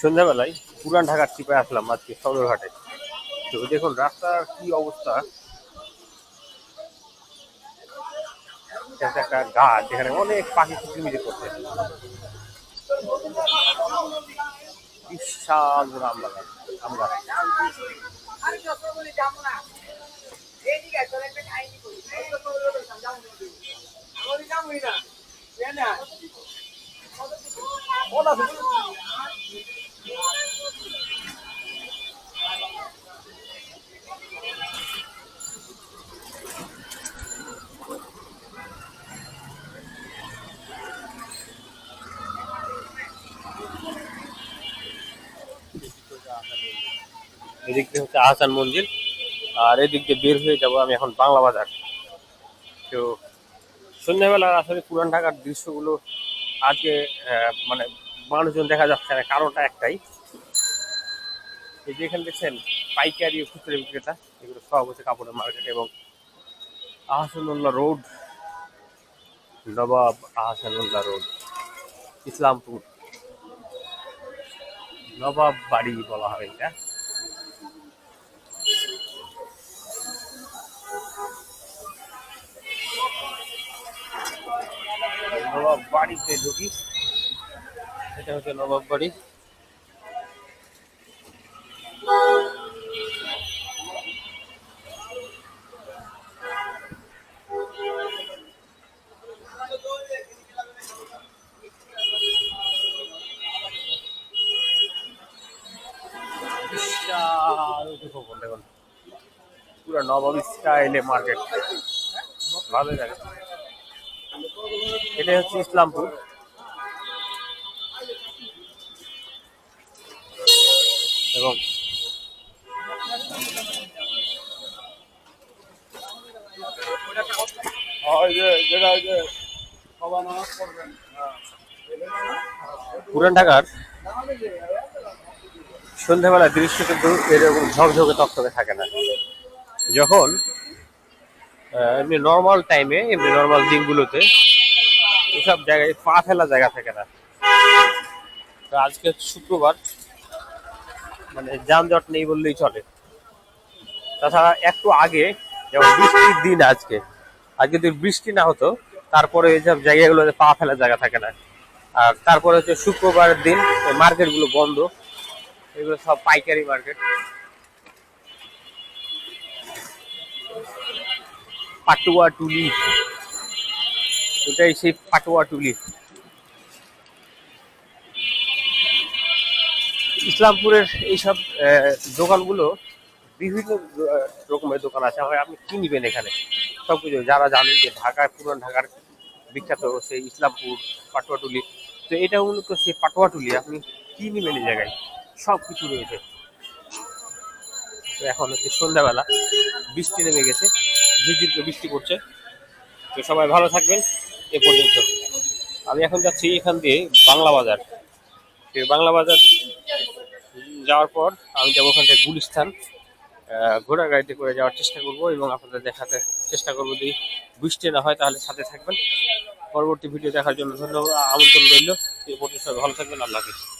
সন্ধ্যাবেলায় পুরান ঢাকার ট্রিপে আসলাম আজকে সদরঘাটে। তো দেখুন, রাস্তার কি অবস্থা। একটা গাছ যেখানে অনেক পাখি কিচিমিচি করছে। বিশাল আম আম গাছ। এদিক দিয়ে হচ্ছে আহসান মঞ্জিল আর এদিক দিয়ে বের হয়ে যাব আমি এখন বাংলা বাজার। তো সন্ধ্যাবেলার আসলে পুরান ঢাকার দৃশ্যগুলো আজকে মানে মানুষজন দেখা যাচ্ছে না, কারণটা একটাই। এই যে এখানে দেখছেন, পাইকারি খুচরা বিক্রেতা, এগুলো সব হচ্ছে কাপড়ের মার্কেট এবং আহসানুল্লাহ রোড, নবাব আহসানুল্লাহ রোড, ইসলামপুর। নবাব বাড়ি বলা হয় এটা। নবাব বাড়িতে ঢুকি। এটা হচ্ছে নবাব বাড়ি। পুরো নবাব স্টাইলে মার্কেট ভালো জায়গা এটা হচ্ছে ইসলামপুর। এবং পুরান ঢাকার সন্ধ্যাবেলার দৃশ্য কিন্তু এরকম ঝকঝকে তকতকে থাকে না। যখন এমনি নর্মাল টাইমে এমনি নর্মাল দিনগুলোতে এসব জায়গায় পা ফেলা জায়গা থাকে না। তো আজকে শুক্রবার মানে যানজট নেই বললেই চলে। তাছাড়া একটু আগে, যেমন বৃষ্টির দিন আজকে আজকে যদি বৃষ্টি না হতো, তারপরে এইসব জায়গাগুলোতে পা ফেলার জায়গা থাকে না। আর তারপরে হচ্ছে শুক্রবারের দিন মার্কেটগুলো বন্ধ, এগুলো সব পাইকারি মার্কেট। পাটুয়া, টুলি ওটাই সেই পাটুয়া টুলি। ইসলামপুরের এইসব দোকানগুলো বিভিন্ন রকমের দোকান আছে। হয় আপনি কি নিবেন এখানে? সবকিছু, যারা জানেন যে ঢাকায় পুরান ঢাকার বিখ্যাত সেই ইসলামপুর পাটুয়াটুলি তো এটা মূলত সেই পাটুয়াটুলি আপনি কি নিবেন এই জায়গায়? সব কিছু রয়েছে। তো এখন হচ্ছে সন্ধ্যাবেলা, বৃষ্টি নেমে গেছে। ঝিরঝির বৃষ্টি পড়ছে। তো সবাই ভালো থাকবেন। এ পর্যন্ত। আমি এখন যাচ্ছি এখান দিয়ে বাংলা বাজার। বাংলা বাজার যাওয়ার পর আমি যাব ওখান থেকে গুলিস্থান ঘোড়া গাড়িতে করে যাওয়ার চেষ্টা করব এবং আপনাদের দেখাতে চেষ্টা করব যদি বৃষ্টি না হয় তাহলে সাথে থাকবেন। পরবর্তী ভিডিও দেখার জন্য ধন্যবাদ, আমন্ত্রণ রইল। পর্যন্ত ভালো থাকবেন, আল্লাহ হাফিজ।